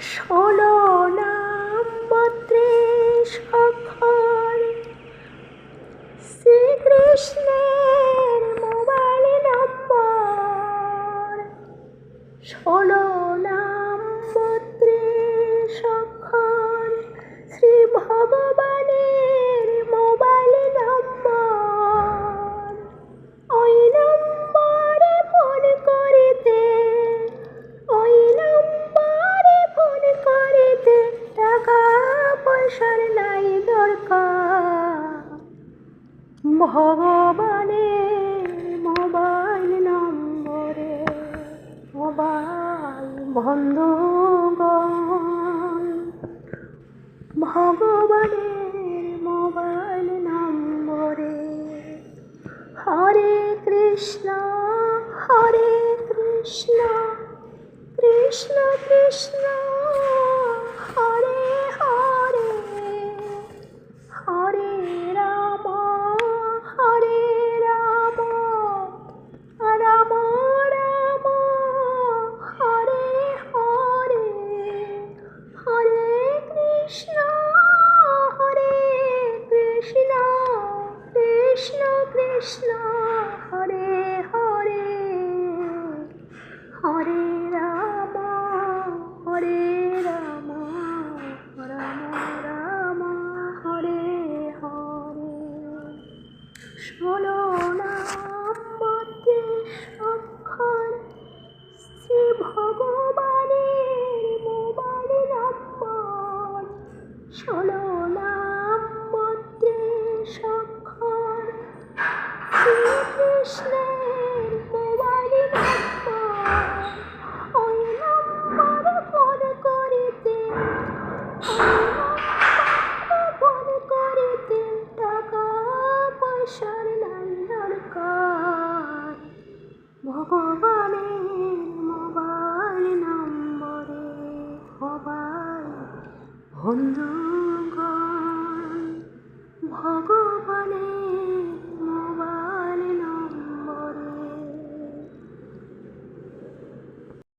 ষোলো নাম অক্ষর শ্রীকৃষ্ণের মোবাইল নম্বর। ষোলো নাম অক্ষর শ্রী ভগবানের ভগবানের মোবাইল নম্বরে মোবাইল বন্ধুগণ ভগবানের মোবাইল নম্বরে হরে কৃষ্ণ হরে কৃষ্ণ কৃষ্ণ কৃষ্ণ। কৃষ্ণ, হরে হরে হরে রাম হরে রাম রাম রাম, হরে হরে। ষোলো নাম বত্রিশ অক্ষর, শ্রী ভগবানের মোবাইল নম্বর। ষোলো ভগবানের মোবাইল নম্বরে মোবাইল বন্ধুগণ